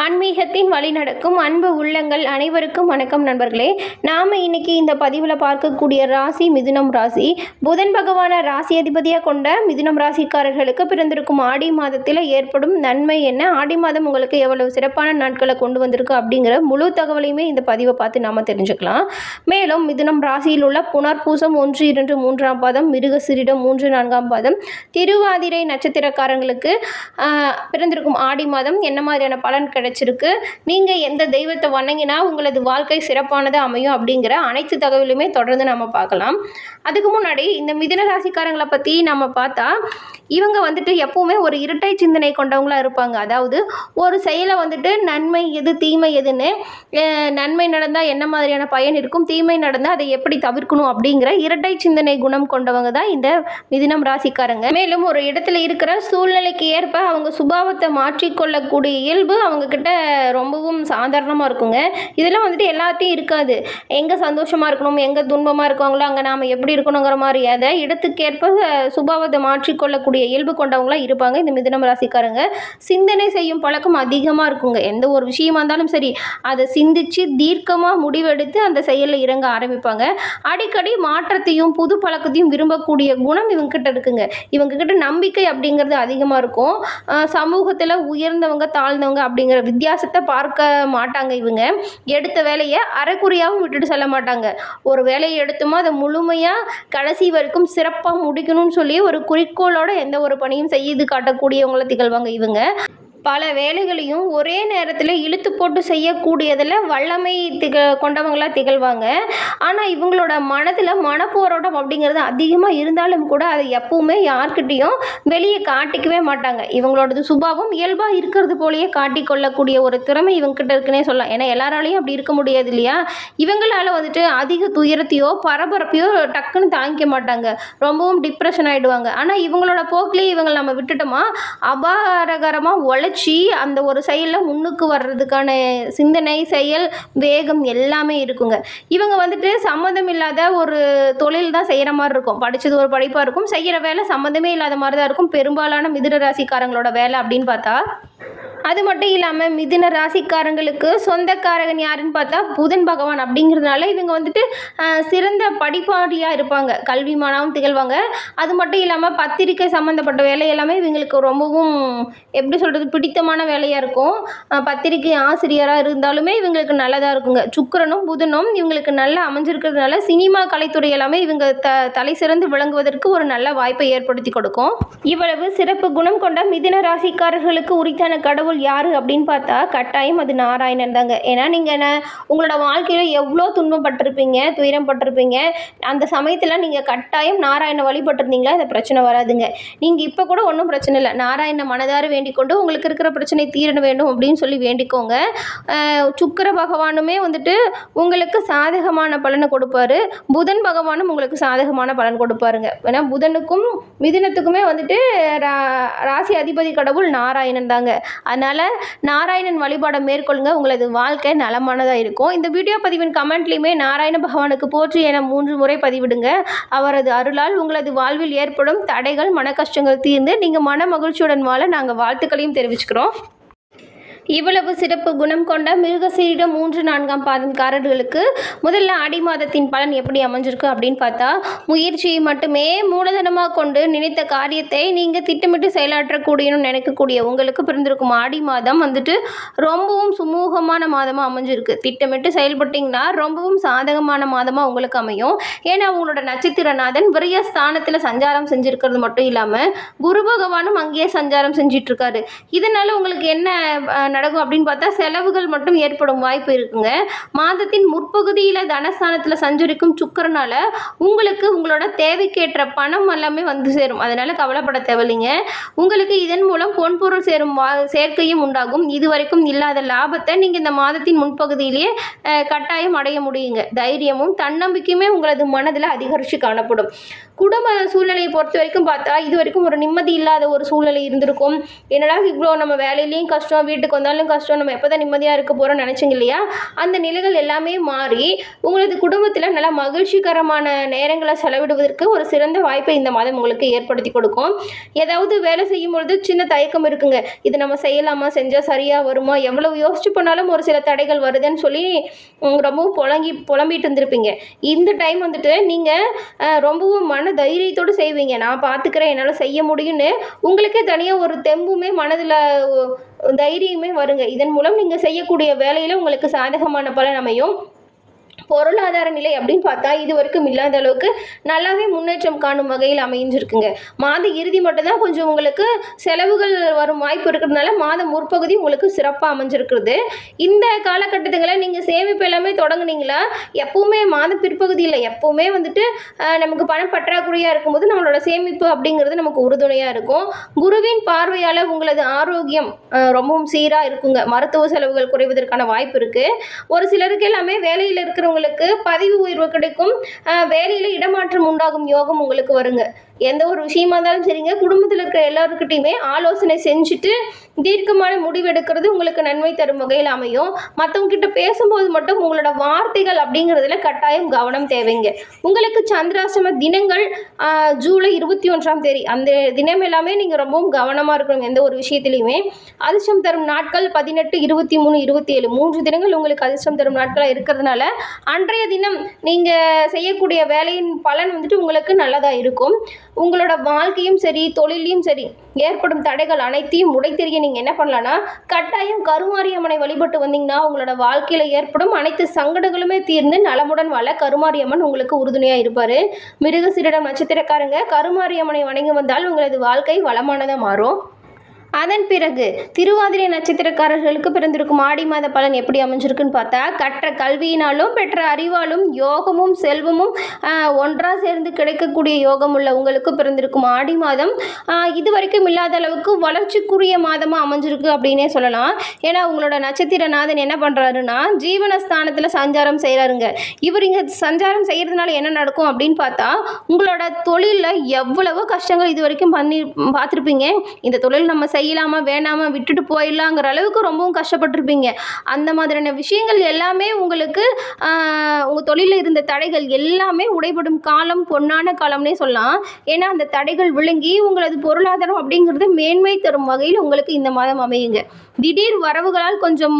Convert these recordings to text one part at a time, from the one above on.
ஆன்மீகத்தின் வழி நடக்கும் அன்பு உள்ளங்கள் அனைவருக்கும் வணக்கம் நண்பர்களே. நாம் இன்னைக்கு இந்த பதிவில் பார்க்கக்கூடிய ராசி மிதுனம் ராசி. புதன் பகவானை ராசி அதிபதியாக கொண்ட மிதுனம் ராசிக்காரர்களுக்கு பிறந்திருக்கும் ஆடி மாதத்தில் ஏற்படும் நன்மை என்ன? ஆடி மாதம் உங்களுக்கு எவ்வளவு சிறப்பான நாட்களை கொண்டு வந்திருக்கு அப்படிங்கிற முழு தகவலையுமே இந்த பதிவை பார்த்து நாம் தெரிஞ்சுக்கலாம். மேலும் மிதுனம் ராசியில் உள்ள புனர்பூசம் ஒன்று இரண்டு மூன்றாம் பாதம் மிருகசிரிடம் மூன்று நான்காம் பாதம். திருவாதிரை நட்சத்திரக்காரங்களுக்கு பிறந்திருக்கும் ஆடி மாதம் என்ன மாதிரியான பலன் கிடச்சிருக்கு. நீங்கள் எந்த தெய்வத்தை வணங்கினா உங்களது வாழ்க்கை சிறப்பானது அமையும் அப்படிங்கிற அனைத்து தகவலுமே தொடர்ந்து நம்ம பார்க்கலாம். அதுக்கு முன்னாடி இந்த மிதின ராசிக்காரங்களை பற்றி நம்ம பார்த்தா இவங்க வந்துட்டு எப்பவுமே ஒரு இரட்டை சிந்தனை கொண்டவங்களா இருப்பாங்க. அதாவது ஒரு செயலை வந்துட்டு நன்மை எது தீமை எதுன்னு நன்மை நடந்தால் என்ன மாதிரியான பயன் இருக்கும் தீமை நடந்தால் அதை எப்படி தவிர்க்கணும் அப்படிங்கிற இரட்டை சிந்தனை குணம் கொண்டவங்க தான் இந்த மிதினம் ராசிக்காரங்க. மேலும் ஒரு இடத்துல இருக்கிற சூழ்நிலைக்கு ஏற்ப அவங்க சுபாவத்தை மாற்றிக்கொள்ளக்கூடிய இயல்பு அவங்க கிட்ட ரொம்பவும் சாதாரணமாக இருக்குங்க. இதெல்லாம் வந்துட்டு எல்லாத்தையும் இருக்காது. எங்கே சந்தோஷமாக இருக்கணும் எங்கே துன்பமாக இருக்காங்களோ அங்கே நாம் எப்படி இருக்கணுங்கிற மாதிரி அதை இடத்துக்கேற்ப சுபாவத்தை மாற்றிக்கொள்ளக்கூடிய இயல்பு கொண்டவங்களாம் இருப்பாங்க. இந்த மிதுனம் ராசிக்காரங்க. சிந்தனை செய்யும் பழக்கம் அதிகமாக இருக்குங்க. எந்த ஒரு விஷயமா இருந்தாலும் சரி அதை சிந்திச்சு தீர்க்கமாக முடிவெடுத்து அந்த செயலில் இறங்க ஆரம்பிப்பாங்க. அடிக்கடி மாற்றத்தையும் புது பழக்கத்தையும் விரும்பக்கூடிய குணம் இவங்ககிட்ட இருக்குங்க. இவங்ககிட்ட நம்பிக்கை அப்படிங்கிறது அதிகமாக இருக்கும். சமூகத்தில் உயர்ந்தவங்க தாழ்ந்தவங்க அப்படிங்கிற வித்தியாசத்தை பார்க்க மாட்டாங்க இவங்க. எடுத்த வேலையை அரைக்குறையாகவும் விட்டுட்டு செல்ல மாட்டாங்க. ஒரு வேலையை எடுத்தோமோ அதை முழுமையாக கடைசி வரைக்கும் சிறப்பாக முடிக்கணும்னு சொல்லி ஒரு குறிக்கோளோட எந்த ஒரு பணியும் செய்து காட்டக்கூடியவங்கள திகழ்வாங்க இவங்க. பல வேலைகளையும் ஒரே நேரத்தில் இழுத்து போட்டு செய்யக்கூடியதில் வல்லமை திக கொண்டவங்களாக திகழ்வாங்க. ஆனால் இவங்களோட மனதில் மனப்போராட்டம் அப்படிங்கிறது அதிகமாக இருந்தாலும் கூட அதை எப்பவுமே யார்கிட்டையும் வெளியே காட்டிக்கவே மாட்டாங்க. இவங்களோடது சுபாவம் இயல்பாக இருக்கிறது போலயே காட்டிக்கொள்ளக்கூடிய ஒரு திறமை இவங்ககிட்ட இருக்குன்னே சொல்லலாம். ஏன்னா எல்லாராலையும் அப்படி இருக்க முடியாது இல்லையா? இவங்களால வந்துட்டு அதிக துயரத்தையோ பரபரப்பையோ டக்குன்னு தாங்கிக்க மாட்டாங்க. ரொம்பவும் டிப்ரெஷன் ஆகிடுவாங்க ஆனால் இவங்களோட போக்கிலேயே இவங்களை நம்ம விட்டுட்டோமா? அபாரகரமாக உழைச்சி அந்த ஒரு செயலில் முன்னுக்கு வர்றதுக்கான சிந்தனை செயல் வேகம் எல்லாமே இருக்குங்க. இவங்க வந்துட்டு சம்மந்தம் இல்லாத ஒரு தொழில் தான் செய்கிற மாதிரி இருக்கும். படித்தது ஒரு படிப்பாக இருக்கும். செய்கிற வேலை சம்மந்தமே இல்லாத மாதிரி தான் இருக்கும். பெரும்பாலான மிதுன ராசிக்காரங்களோட வேலை அப்படின்னு பார்த்தா அது மட்டும் இல்லாமல் மிதுன ராசிக்காரங்களுக்கு சொந்தக்காரகன் யாருன்னு பார்த்தா புதன் பகவான் அப்படிங்கிறதுனால இவங்க வந்துட்டு சிறந்த படிப்பாளியாக இருப்பாங்க. கல்விமானாவும் திகழ்வாங்க. அது மட்டும் இல்லாமல் பத்திரிக்கை சம்மந்தப்பட்ட வேலை எல்லாமே இவங்களுக்கு ரொம்பவும் எப்படி சொல்கிறது பிடித்தமான வேலையாக இருக்கும். பத்திரிக்கை ஆசிரியராக இருந்தாலுமே இவங்களுக்கு நல்லதாக இருக்குங்க. சுக்கிரனும் புதனும் இவங்களுக்கு நல்லா அமைஞ்சிருக்கிறதுனால சினிமா கலைத்துறை எல்லாமே இவங்க த தலை சிறந்து விளங்குவதற்கு ஒரு நல்ல வாய்ப்பை ஏற்படுத்தி கொடுக்கும். இவ்வளவு சிறப்பு குணம் கொண்ட மிதின ராசிக்காரர்களுக்கு உரித்தான கடவுள் யாரு அப்படின்னு பார்த்தா கட்டாயம் அது நாராயணன் தாங்க. ஏன்னா நீங்கள் என்ன உங்களோட வாழ்க்கையில் எவ்வளோ துன்பப்பட்டிருப்பீங்க துயரம் பட்டிருப்பீங்க அந்த சமயத்தில் நீங்கள் கட்டாயம் நாராயண வழிபட்டிருந்தீங்களா இந்த பிரச்சனை வராதுங்க. நீங்கள் இப்போ கூட ஒன்றும் பிரச்சனை இல்லை. நாராயண மனதார வேண்டிக் கொண்டு உங்களுக்கு இருக்கிற பிரச்சனை தீர வேண்டும் அப்படின்னு சொல்லி வேண்டிக்கோங்க. சுக்கர சுக்கிர பகவானுமே வந்துட்டு உங்களுக்கு சாதகமான பலனை கொடுப்பாரு. புதன் பகவானும் உங்களுக்கு சாதகமான பலன் கொடுப்பாருங்க. ஏன்னா புதனுக்கும் மிதினத்துக்குமே வந்துட்டு ரா- ராசி அதிபதி கடவுள் நாராயணன் தாங்க. அதனால் நாராயணன் வழிபாடை மேற்கொள்ளுங்க. உங்களது வாழ்க்கை நலமானதாக இருக்கும். இந்த வீடியோ பதிவின் கமெண்ட்லேயுமே நாராயண பகவானுக்கு போற்றி என மூன்று முறை பதிவிடுங்க. அவரது அருளால் உங்களது வாழ்வில் ஏற்படும் தடைகள் மன கஷ்டங்கள் தீர்ந்து நீங்கள் மன மகிழ்ச்சியுடன் வாழ நாங்கள் வாழ்த்துக்களையும் தெரிவிச்சுக்கிறோம். இவ்வளவு சிறப்பு குணம் கொண்ட மிருகசீரிடம் மூன்று நான்காம் பாதம்காரர்களுக்கு முதல்ல ஆடி மாதத்தின் பலன் எப்படி அமைஞ்சிருக்கு அப்படின்னு பார்த்தா முயற்சியை மட்டுமே மூலதனமாக கொண்டு நினைத்த காரியத்தை நீங்கள் திட்டமிட்டு செயலாற்றக்கூடியன்னு நினைக்கக்கூடிய உங்களுக்கு பிறந்திருக்கும் ஆடி மாதம் வந்துட்டு ரொம்பவும் சுமூகமான மாதமாக அமைஞ்சிருக்கு. திட்டமிட்டு செயல்பட்டீங்கன்னா ரொம்பவும் சாதகமான மாதமாக உங்களுக்கு அமையும். ஏன்னா உங்களோட நட்சத்திரநாதன் பெரிய ஸ்தானத்தில் சஞ்சாரம் செஞ்சுருக்கிறது மட்டும் இல்லாமல் குரு பகவானும் அங்கேயே சஞ்சாரம் செஞ்சிட்ருக்காரு. இதனால் உங்களுக்கு என்ன நடக்கும் அப்படின்னு பார்த்தா செலவுகள் மட்டும் ஏற்படும் வாய்ப்பு இருக்குங்க. மாதத்தின் முற்பகுதியில் தனஸ்தானத்தில் சஞ்சரிக்கும் சுக்கரனால் உங்களுக்கு உங்களோட தேவைக்கேற்ற பணம் எல்லாமே வந்து சேரும். அதனால் கவலைப்பட தேவையில்லைங்க. உங்களுக்கு இதன் மூலம் பொன்பொருள் சேரும் வா சேர்க்கையும் உண்டாகும். இதுவரைக்கும் இல்லாத லாபத்தை நீங்கள் இந்த மாதத்தின் முன்பகுதியிலேயே கட்டாயம் அடைய முடியுங்க. தைரியமும் தன்னம்பிக்கையுமே உங்களது மனதில் அதிகரித்து காணப்படும். குடும்ப சூழ்நிலையை பொறுத்த வரைக்கும் பார்த்தா இது வரைக்கும் ஒரு நிம்மதி இல்லாத ஒரு சூழ்நிலை இருந்திருக்கும். என்னடா இவ்வளோ நம்ம வேலையிலையும் கஷ்டம் வீட்டுக்கு வந்தாலும் கஷ்டம் நம்ம எப்போ தான் நிம்மதியாக இருக்க போகிறோம்னு நினச்சிங்க இல்லையா? அந்த நிலைகள் எல்லாமே மாறி உங்களது குடும்பத்தில் நல்லா மகிழ்ச்சிகரமான நேரங்களை செலவிடுவதற்கு ஒரு சிறந்த வாய்ப்பை இந்த மாதம் உங்களுக்கு ஏற்படுத்தி கொடுக்கும். ஏதாவது வேலை செய்யும் பொழுது சின்ன தயக்கம் இருக்குங்க. இது நம்ம செய்யலாமா? செஞ்சால் சரியாக வருமா? எவ்வளவு யோசிச்சு பண்ணாலும் ஒரு சில தடைகள் வருதுன்னு சொல்லி ரொம்பவும் புலங்கி புலம்பிட்டு இருந்திருப்பீங்க. இந்த டைம் வந்துட்டு நீங்கள் ரொம்பவும் மன தைரியத்தோடு செய்வீங்க. நான் பார்த்துக்கிறேன் என்னால் செய்ய முடியும்னு உங்களுக்கே தனியாக ஒரு தெம்புமே மனதில் தைரியமே வருங்க. இதன் மூலம் நீங்கள் செய்யக்கூடிய வேலையில் உங்களுக்கு சாதகமான பலன் அமையும். பொருளாதார நிலை அப்படின்னு பார்த்தா இது வரைக்கும் இல்லாத அளவுக்கு நல்லாவே முன்னேற்றம் காணும் வகையில் அமைஞ்சிருக்குங்க. மாத இறுதி மட்டும்தான் கொஞ்சம் உங்களுக்கு செலவுகள் வரும் வாய்ப்பு இருக்கிறதுனால மாத முற்பகுதி உங்களுக்கு சிறப்பாக அமைஞ்சிருக்கிறது. இந்த காலகட்டத்துங்களை நீங்கள் சேமிப்பு எல்லாமே தொடங்குனீங்களா? எப்பவுமே மாத பிற்பகுதியில் எப்பவுமே வந்துட்டு நமக்கு பணம் பற்றாக்குறையாக இருக்கும்போது நம்மளோட சேமிப்பு அப்படிங்கிறது நமக்கு உறுதுணையாக இருக்கும். குருவின் பார்வையால் உங்களது ஆரோக்கியம் ரொம்பவும் சீராக இருக்குங்க. மருத்துவ செலவுகள் குறைவதற்கான வாய்ப்பு இருக்குது ஒரு சிலருக்கு எல்லாமே வேலையில் இருக்கிறவங்களுக்கு பதவி உயர்வு கிடைக்கும். வேலையில் இடமாற்றம் உண்டாகும் யோகம் உங்களுக்கு வருங்க. எந்த ஒரு விஷயமா இருந்தாலும் சரிங்க. குடும்பத்தில் இருக்கிற எல்லாருக்கிட்டையுமே ஆலோசனை செஞ்சுட்டு தீர்க்கமான முடிவு எடுக்கிறது உங்களுக்கு நன்மை தரும் வகையில் அமையும். மற்றவங்க கிட்ட பேசும்போது மட்டும் உங்களோட வார்த்தைகள் அப்படிங்கிறதுல கட்டாயம் கவனம் தேவைங்க. உங்களுக்கு சந்திராசிரம தினங்கள் ஜூலை இருபத்தி ஒன்றாம் தேதி. அந்த தினம் எல்லாமே நீங்கள் ரொம்பவும் கவனமாக இருக்கணும் எந்த ஒரு விஷயத்துலையுமே. அதிர்ஷ்டம் தரும் நாட்கள் பதினெட்டு இருபத்தி மூணு இருபத்தி ஏழு. மூன்று தினங்கள் உங்களுக்கு அதிர்ஷ்டம் தரும் நாட்களாக இருக்கிறதுனால அன்றைய தினம் நீங்கள் செய்யக்கூடிய வேலையின் பலன் வந்துட்டு உங்களுக்கு நல்லதாக இருக்கும். உங்களோட வாழ்க்கையும் சரி தொழிலையும் சரி ஏற்படும் தடைகள் அனைத்தையும் உடைத்தெறிய நீங்கள் என்ன பண்ணலான்னா கட்டாயம் கருமாரியம்மனை வழிபட்டு வந்தீங்கன்னா உங்களோட வாழ்க்கையில் ஏற்படும் அனைத்து சங்கடங்களுமே தீர்ந்து நலமுடன் வாழ கருமாரியம்மன் உங்களுக்கு உறுதுணையாக இருப்பார். மிருகசீரிடம் நட்சத்திரக்காரங்க கருமாரியம்மனை வணங்கி வந்தால் உங்களது வாழ்க்கை வளமானதாக மாறும். அதன் பிறகு திருவாதிரை நட்சத்திரக்காரர்களுக்கு பிறந்திருக்கும் ஆடி மாத பலன் எப்படி அமைஞ்சிருக்குன்னு பார்த்தா கற்ற கல்வியினாலும் பெற்ற அறிவாலும் யோகமும் செல்வமும் ஒன்றாக சேர்ந்து கிடைக்கக்கூடிய யோகம் உள்ள உங்களுக்கு பிறந்திருக்கும் ஆடி மாதம். இது வரைக்கும் இல்லாத அளவுக்கு வளர்ச்சிக்குரிய மாதமாக அமைஞ்சிருக்கு அப்படின்னே சொல்லலாம். ஏன்னா உங்களோட நட்சத்திரநாதன் என்ன பண்ணுறாருன்னா ஜீவனஸ்தானத்தில் சஞ்சாரம் செய்கிறாருங்க இவர் இங்கே சஞ்சாரம் செய்கிறதுனால என்ன நடக்கும் அப்படின்னு பார்த்தா உங்களோட தொழிலில் எவ்வளவோ கஷ்டங்கள் இது வரைக்கும் பண்ணி பார்த்துருப்பீங்க. இந்த தொழில் நம்ம செய் செய்யலாமா வேணாமா விட்டுட்டு போயிடலாங்கிற அளவுக்கு ரொம்பவும் கஷ்டப்பட்டிருப்பீங்க. அந்த மாதிரியான விஷயங்கள் எல்லாமே உங்களுக்கு உங்கள் தொழிலில் இருந்த தடைகள் எல்லாமே உடைபடும் காலம் பொன்னான காலம்னே சொல்லலாம். ஏன்னா அந்த தடைகள் விளங்கி உங்களது பொருளாதாரம் அப்படிங்கிறது மேன்மை தரும் வகையில் உங்களுக்கு இந்த மாதம் அமையுங்க. திடீர் வரவுகளால் கொஞ்சம்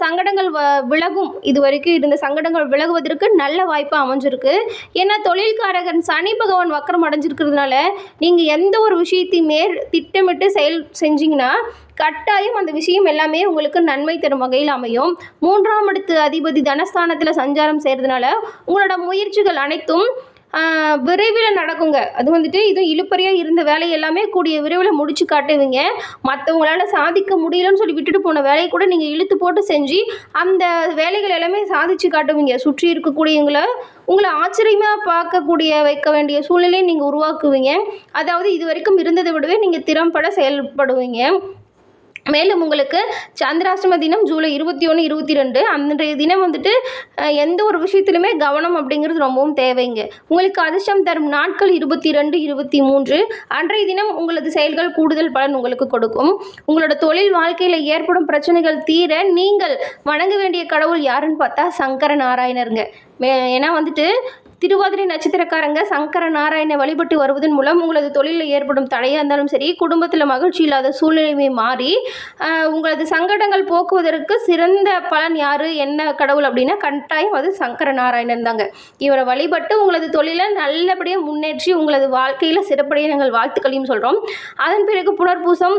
சங்கடங்கள் வ விலகும். இது வரைக்கும் இருந்த சங்கடங்கள் விலகுவதற்கு நல்ல வாய்ப்பாக அமைஞ்சிருக்கு. ஏன்னா தொழில்காரகன் சனி பகவான் வக்கரம் அடைஞ்சிருக்கிறதுனால நீங்கள் எந்த ஒரு விஷயத்தையுமே திட்டமிட்டு செயல் செஞ்சீங்கன்னா கட்டாயம் அந்த விஷயம் எல்லாமே உங்களுக்கு நன்மை தரும் வகையில் அமையும். மூன்றாம் இடத்து அதிபதி தனஸ்தானத்தில் சஞ்சாரம் செய்கிறதுனால உங்களோட முயற்சிகள் அனைத்தும் விரைவில் நடக்குங்க. அது வந்துட்டு இது இழுப்பறியாக இருந்த வேலை எல்லாமே கூடிய விரைவில் முடிச்சு காட்டுவீங்க. மற்றவங்களால சாதிக்க முடியலன்னு சொல்லி விட்டுட்டு போன வேலையை கூட நீங்கள் இழுத்து போட்டு செஞ்சு அந்த வேலைகள் எல்லாமே சாதிச்சு காட்டுவீங்க. சுற்றி இருக்கக்கூடியவங்களை உங்களை ஆச்சரியமாக பார்க்கக்கூடிய வைக்க வேண்டிய சூழ்நிலையை நீங்கள் உருவாக்குவீங்க. அதாவது இது வரைக்கும் இருந்ததை விடவே நீங்கள் திறம்பட செயல்படுவீங்க. மேலும் உங்களுக்கு சந்திராஷ்டம தினம் ஜூலை இருபத்தி ஒன்று இருபத்தி ரெண்டு. அன்றைய தினம் வந்துட்டு எந்த ஒரு விஷயத்திலுமே கவனம் அப்படிங்கிறது ரொம்பவும் தேவைங்க. உங்களுக்கு அதிர்ஷ்டம் தரும் நாட்கள் இருபத்தி ரெண்டு இருபத்தி மூன்று. அன்றைய தினம் உங்களது செயல்கள் கூடுதல் பலன் உங்களுக்கு கொடுக்கும். உங்களோட தொழில் வாழ்க்கையில் ஏற்படும் பிரச்சனைகள் தீர நீங்கள் வணங்க வேண்டிய கடவுள் யாருன்னு பார்த்தா சங்கர நாராயணருங்க மே ஏன்னா வந்துட்டு திருவாதிரை நட்சத்திரக்காரங்க சங்கர நாராயண வழிபட்டு வருவதன் மூலம் உங்களது தொழிலில் ஏற்படும் தடையாக இருந்தாலும் சரி குடும்பத்தில் மகிழ்ச்சி இல்லாத சூழ்நிலைமை மாறி உங்களது சங்கடங்கள் போக்குவதற்கு சிறந்த பலன் யார் என்ன கடவுள் அப்படின்னா கட்டாயம் அது சங்கர நாராயணன் தாங்க. இவரை வழிபட்டு உங்களது தொழிலை நல்லபடியாக முன்னேற்றி உங்களது வாழ்க்கையில் சிறப்படைய நாங்கள் வாழ்த்துக்களையும் சொல்கிறோம் அதன் பிறகு புனர்பூசம்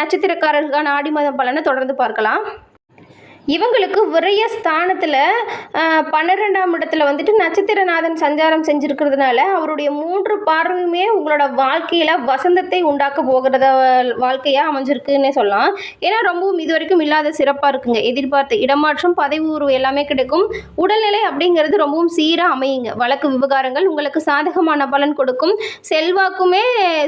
நட்சத்திரக்காரர்களுக்கான ஆடி மாதம் பலனை தொடர்ந்து பார்க்கலாம். இவங்களுக்கு விரய ஸ்தானத்தில் பன்னிரெண்டாம் இடத்துல வந்துட்டு நட்சத்திரநாதன் சஞ்சாரம் செஞ்சுருக்கிறதுனால அவருடைய மூன்று பார்வையுமே உங்களோட வாழ்க்கையில் வசந்தத்தை உண்டாக்க போகிறத வாழ்க்கையாக அமைஞ்சிருக்குன்னே சொல்லலாம். ஏன்னா ரொம்பவும் இது வரைக்கும் இல்லாத சிறப்பாக இருக்குங்க. எதிர்பார்த்த இடமாற்றம் பதவி உறவு எல்லாமே கிடைக்கும். உடல்நிலை அப்படிங்கிறது ரொம்பவும் சீராக அமையுங்க. வழக்கு விவகாரங்கள் உங்களுக்கு சாதகமான பலன் கொடுக்கும். செல்வாக்குமே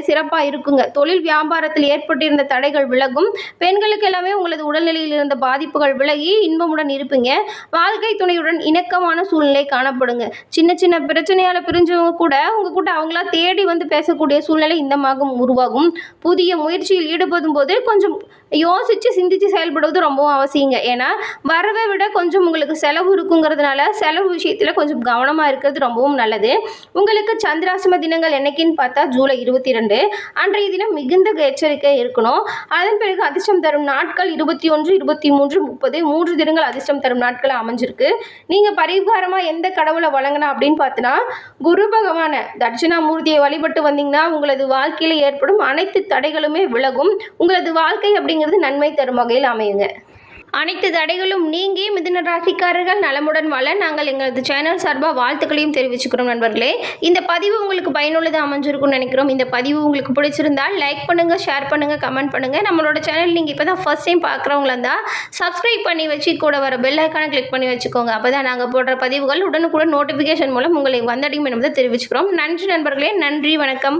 சிறப்பாக இருக்குங்க. தொழில் வியாபாரத்தில் ஏற்பட்டிருந்த தடைகள் விலகும். பெண்களுக்கு எல்லாமே உங்களது உடல்நிலையில் இருந்த பாதிப்புகள் விலகி இன்பமுடன் இருப்பீங்க. வாழ்க்கை துணையுடன் இணக்கமான சூழ்நிலை காணப்படுங்க. சின்ன சின்ன பிரச்சனையால் பிரிஞ்சவங்க கூட உங்கள் கூட அவங்களா தேடி வந்து பேசக்கூடிய சூழ்நிலை இந்த மாதம் உருவாகும். புதிய முயற்சியில் ஈடுபடும் போது கொஞ்சம் யோசித்து சிந்தித்து செயல்படுவது ரொம்பவும் அவசியங்க. ஏன்னா வரவை விட கொஞ்சம் உங்களுக்கு செலவு இருக்குங்கிறதுனால செலவு விஷயத்தில் கொஞ்சம் கவனமாக இருக்கிறது ரொம்பவும் நல்லது. உங்களுக்கு சந்திராசிரம தினங்கள் என்னைக்குன்னு பார்த்தா ஜூலை இருபத்தி ரெண்டு அன்றைய தினம் மிகுந்த எச்சரிக்கை இருக்கணும். அதன் பிறகு அதிர்ஷ்டம் தரும் நாட்கள் இருபத்தி ஒன்று இருபத்தி மூன்று முப்பது. மூன்று தினங்கள் அதிர்ஷ்டம் தரும் நாட்கள் அமைஞ்சிருக்கு. நீங்கள் பரிகாரமாக எந்த கடவுளை வழங்கினா அப்படின்னு பார்த்தோன்னா குரு பகவான தட்சிணாமூர்த்தியை வழிபட்டு வந்தீங்கன்னா உங்களது வாழ்க்கையில் ஏற்படும் அனைத்து தடைகளுமே விலகும். உங்களது வாழ்க்கை அப்படி அப்படிங்கிறது நன்மை தரும் வகையில் அமையுங்க. அனைத்து தடைகளும் நீங்கி மிதுன ராசிக்காரர்கள் நலமுடன் வாழ நாங்கள் எங்களது சேனல் சார்பாக வாழ்த்துக்களையும் தெரிவிச்சுக்கிறோம் நண்பர்களே. இந்த பதிவு உங்களுக்கு பயனுள்ளதாக அமைஞ்சிருக்கும்னு நினைக்கிறோம். இந்த பதிவு உங்களுக்கு பிடிச்சிருந்தால் லைக் பண்ணுங்கள் ஷேர் பண்ணுங்கள் கமெண்ட் பண்ணுங்கள் நம்மளோட சேனல் நீங்கள் இப்போ தான் ஃபஸ்ட் டைம் பார்க்குறவங்களா இருந்தால் சப்ஸ்கிரைப் பண்ணி வச்சு கூட வர பெல் ஐக்கானை கிளிக் பண்ணி வச்சுக்கோங்க. அப்போ தான் நாங்கள் போடுற பதிவுகள் உடனுக்குடன் நோட்டிஃபிகேஷன் மூலம் உங்களை வந்தடையும் என்பதை தெரிவிச்சுக்கிறோம். நன்றி நண்பர்களே நன்றி வணக்கம்.